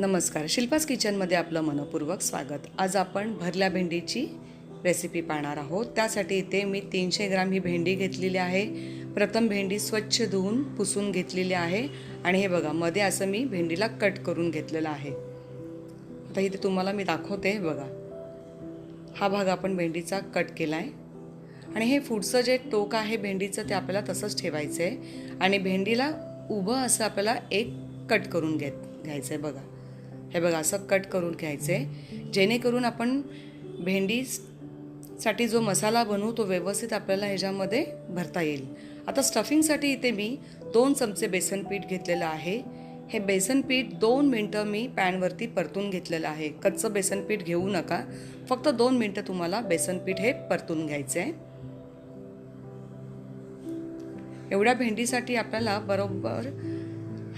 नमस्कार. शिल्पास किचनमध्ये आपलं मनपूर्वक स्वागत. आज आपण भरल्या भेंडीची रेसिपी पाहणार आहोत. त्यासाठी इथे मी तीनशे ग्राम ही भेंडी घेतलेली आहे. प्रथम भेंडी स्वच्छ धुवून पुसून घेतलेली आहे. आणि हे बघा मध्ये असं मी भेंडीला कट करून घेतलेलं आहे. आता इथे तुम्हाला मी दाखवते बघा. हा भाग आपण भेंडीचा कट केला आहे आणि हे फूडचं जे टोक आहे भेंडीचं ते आपल्याला तसंच ठेवायचं आहे आणि भेंडीला उभं असं आपल्याला एक कट करून घेत घ्यायचं आहे बघा. हे बघा असं कट करून घ्यायचं. आहे जेणेकरून आपण भेंडीसाठी जो मसाला बनवू तो व्यवस्थित आपल्याला ह्याच्यामध्ये भरता येईल. आता स्टफिंगसाठी इथे मी दोन चमचे बेसन पीठ घेतलेलं आहे. हे बेसन पीठ दोन मिनटं मी पॅनवरती परतून घेतलेलं आहे. कच्चं बेसन पीठ घेऊ नका. फक्त दोन मिनटं तुम्हाला बेसन पीठ हे परतून घ्यायचं आहे एवढ्या भेंडीसाठी आपल्याला बरोबर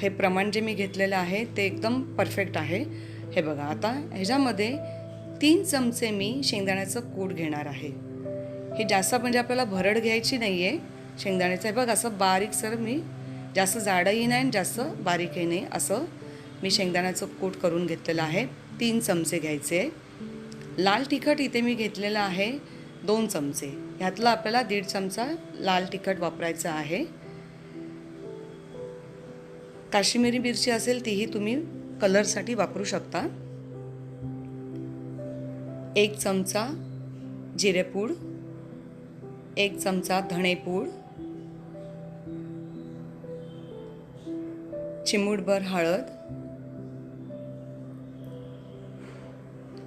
हे प्रमाण जे मी घेतलेलं आहे ते एकदम परफेक्ट आहे. हे बघा आता ह्याच्यामध्ये तीन चमचे मी शेंगदाण्याचं कूट घेणार आहे. हे जास्त म्हणजे आपल्याला भरड घ्यायची नाही आहे शेंगदाण्याचं हे बघ असं बारीक सर मी जास्त जाडंही नाही आणि जास्त बारीकही नाही असं मी शेंगदाण्याचं कूट करून घेतलेलं आहे. तीन चमचे घ्यायचे. लाल तिखट इथे मी घेतलेलं आहे दोन चमचे. ह्यातला आपल्याला दीड चमचा लाल तिखट वापरायचं आहे. काश्मीरी मिरची असेल तीही तुम्ही कलरसाठी वापरू शकता. एक चमचा जिरेपूड एक चमचा धणेपूड चिमूटभर हळद.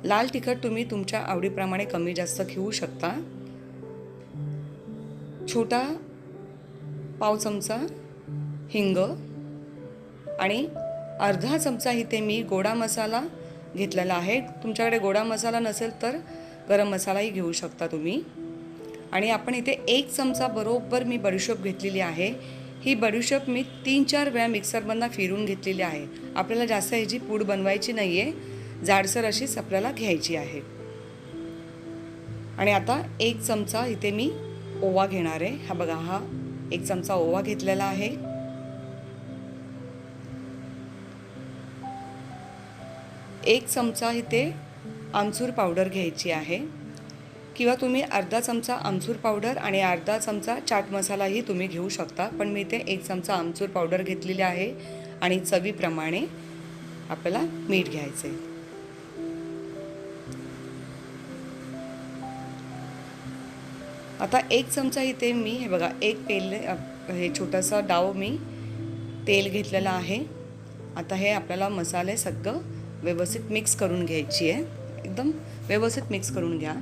लाल तिखट तुम्ही तुमच्या आवडीप्रमाणे कमी जास्त घेऊ शकता. छोटा पाव चमचा हिंग आणि अर्धा चमचा इथे मी गोडा मसाला घेतलेला आहे. तुमच्याकडे गोडा मसाला नसेल तर गरम मसालाही घेऊ शकता तुम्ही. आणि आपण इथे एक चमचा बरोबर मी बडीशोप घेतलेली आहे. ही बडीशोप मी तीन चार वेळा मिक्सरमधनं फिरून घेतलेली आहे. आपल्याला जास्त ह्याची पूड बनवायची नाही आहे जाडसर अशीच आपल्याला घ्यायची आहे. आणि आता एक चमचा इथे मी ओवा घेणार आहे. हा बघा हा एक चमचा ओवा घेतलेला आहे. एक चमचा इथे आमचूर पावडर घ्यायची आहे. किंवा तुम्ही अर्धा चमचा आमचूर पावडर आणि अर्धा चमचा चाट मसालाही तुम्ही घेऊ शकता. पण मी इथे एक चमचा आमचूर पावडर घेतलेली आहे आणि चवीप्रमाणे आपल्याला मीठ घ्यायचं आहे आता एक चमचा इथे मी हे बघा एक पेल हे छोटासा डाव मी तेल घेतलेलं आहे. आता हे आपल्याला मसाले सगळं व्यवस्थित मिक्स करून घ्यायची आहे. एकदम व्यवस्थित मिक्स करून घ्या.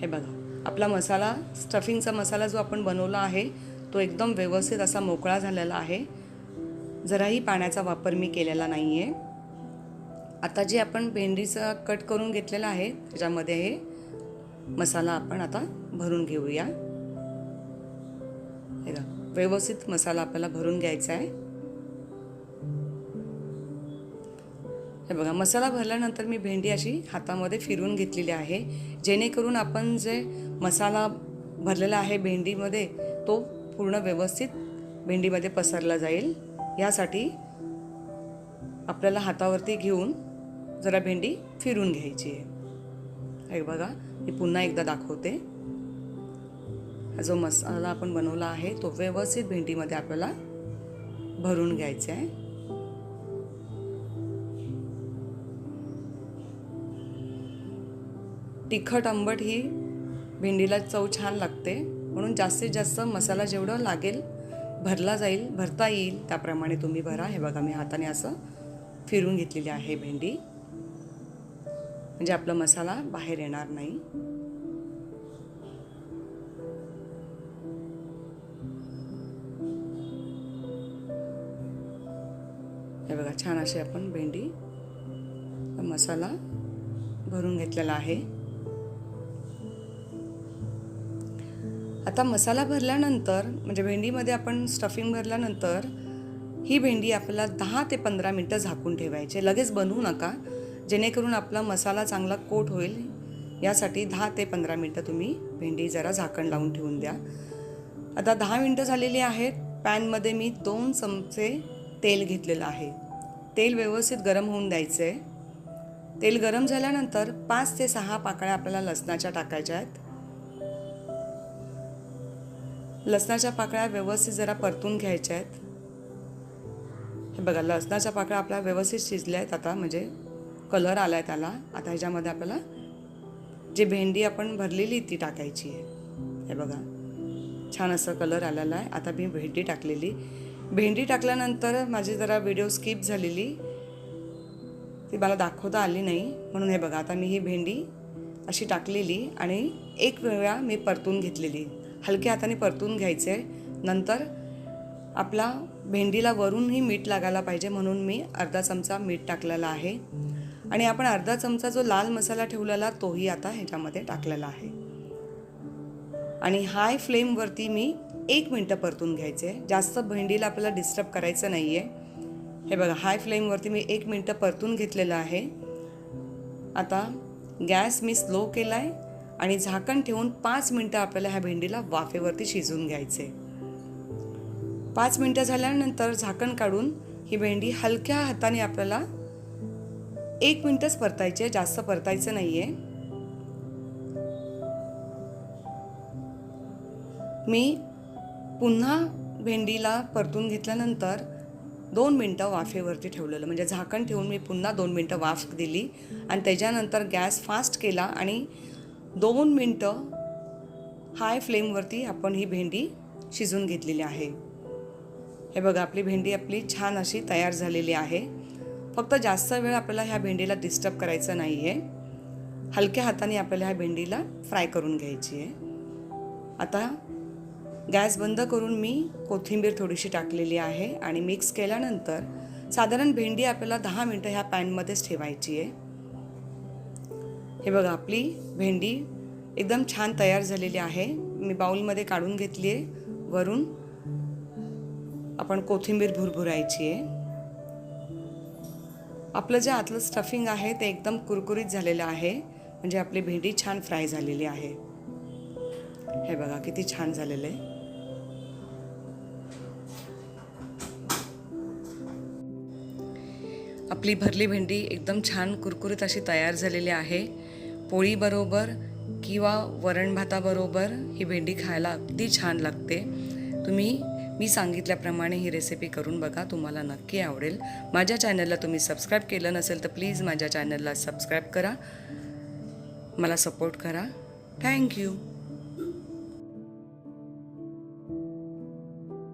हे बघा आपला मसाला स्टफिंगचा मसाला जो आपण बनवला आहे तो एकदम व्यवस्थित असा मोकळा झालेला आहे. जराही पाण्याचा वापर मी केलेला नाही आहे आता जे आपण भेंडीचं कट करून घेतलेलं आहे त्याच्यामध्ये हे मसाला आपण आता भरून घेऊया. हे व्यवस्थित मसाला आपल्याला भरून घ्यायचा आहे. हे बघा मसाला भरल्यानंतर मी भेंडी अशी हातामध्ये फिरून घेतलेली आहे. जेणेकरून आपण जे मसाला भरलेला आहे भेंडीमध्ये तो पूर्ण व्यवस्थित भेंडीमध्ये पसरला जाईल. यासाठी आपल्याला हातावरती घेऊन जरा भेंडी फिरून घ्यायची आहे. हे बघा मी पुन्हा एकदा दाखवते. हा जो मसाला आपण बनवला आहे तो व्यवस्थित भेंडीमध्ये आपल्याला भरून घ्यायचा आहे. तिखट आंबट ही भेंडीला चव छान लागते. म्हणून जास्तीत जास्त मसाला जेवढं लागेल भरला जाईल भरता येईल त्याप्रमाणे तुम्ही भरा. हे बघा मी हाताने असं फिरून घेतलेली आहे भेंडी. म्हणजे आपला मसाला बाहेर येणार नाही. हे बघा छान अशी आपण भेंडी मसाला भरून घेतलेला आहे. आता मसाला भरल्यानंतर म्हणजे भेंडीमध्ये आपण स्टफिंग भरल्यानंतर ही भेंडी आपल्याला दहा ते पंधरा मिनटं झाकून ठेवायचे. लगेच बनवू नका. जेणेकरून आपला मसाला चांगला कोट होईल. यासाठी दहा ते पंधरा मिनटं तुम्ही भेंडी जरा झाकण लावून ठेवून द्या. आता दहा मिनटं झालेली आहेत. पॅनमध्ये मी दोन चमचे तेल घेतलेलं आहे. तेल व्यवस्थित गरम होऊन द्यायचं आहे तेल गरम झाल्यानंतर पाच ते सहा पाकळ्या आपल्याला लसणाच्या टाकायच्या आहेत. लसणाच्या पाकळ्या व्यवस्थित जरा परतून घ्यायच्या आहेत. हे बघा लसणाच्या पाकळ्या आपल्या व्यवस्थित शिजल्या आहेत आता म्हणजे कलर आला आहे त्याला. आता ह्याच्यामध्ये आपल्याला जी भेंडी आपण भरलेली ती टाकायची आहे. हे बघा छान असं कलर आलेला आहे. आता मी भेंडी टाकलेली. भेंडी टाकल्यानंतर माझी जरा व्हिडिओ स्किप झालेली. ती मला दाखवता आली नाही. म्हणून हे बघा आता मी ही भेंडी अशी टाकलेली आणि एक वेळा मी परतून घेतलेली. हलक्या हाताने परतून घ्यायचे. नंतर आपला भेंडीला वरूनही मीठ लागायला पाहिजे म्हणून मी अर्धा चमचा मीठ टाकलेला आहे. आणि आपण अर्धा चमचा जो लाल मसाला ठेवलेला तोही आता ह्याच्यामध्ये टाकलेला आहे. आणि हाय फ्लेमवरती मी एक मिनटं परतून घ्यायचे. जास्त भेंडीला आपल्याला डिस्टर्ब करायचं नाही आहे हे बघा हाय फ्लेमवरती मी एक मिनटं परतून घेतलेलं आहे. आता गॅस मी स्लो केला आहे आणि झाकण ठेवून पाच मिनटं आपल्याला ह्या भेंडीला वाफेवरती शिजवून घ्यायचे. पाच मिनटं झाल्यानंतर झाकण काढून ही भेंडी हलक्या हाताने आपल्याला एक मिनटंच परतायची आहे. जास्त परतायचं नाही आहे मी पुन्हा भेंडीला परतून घेतल्यानंतर दोन मिनटं वाफेवरती ठेवलेलं. म्हणजे झाकण ठेवून मी पुन्हा दोन मिनटं वाफ दिली आणि त्याच्यानंतर गॅस फास्ट केला आणि दोन मिनटं हाय फ्लेमवरती आपण ही भेंडी शिजून घेतलेली आहे. हे बघा आपली भेंडी आपली छान अशी तयार झालेली आहे. फक्त जास्त वेळ आपल्याला ह्या भेंडीला डिस्टर्ब करायचं नाही आहे हलक्या हाताने आपल्याला ह्या भेंडीला फ्राय करून घ्यायची आहे आता गॅस बंद करून मी कोथिंबीर थोडीशी टाकलेली आहे आणि मिक्स केल्यानंतर साधारण भेंडी आपल्याला दहा मिनटं ह्या पॅनमध्येच ठेवायची आहे हे बघा आपली भेंडी एकदम छान तयार झालेली आहे. मी बाउलमध्ये काढून घेतली आहे. वरून आपण कोथिंबीर भुरभुरायची आहे. आपलं जे आतलं स्टफिंग आहे ते एकदम कुरकुरीत झालेलं आहे. म्हणजे आपली भेंडी छान फ्राय झालेली आहे. हे बघा किती छान झालेलं आहे. आपली भरली भेंडी एकदम छान कुरकुरीत अशी तयार झालेली आहे. पोळीबरोबर किंवा वरण भाताबरोबर ही भेंडी खायला अगदी छान लागते. तुम्ही मी सांगितल्याप्रमाणे ही रेसिपी करून बघा तुम्हाला नक्की आवडेल. माझ्या चॅनलला तुम्ही सबस्क्राईब केलं नसेल तर प्लीज माझ्या चॅनलला सबस्क्राईब करा. मला सपोर्ट करा. थँक्यू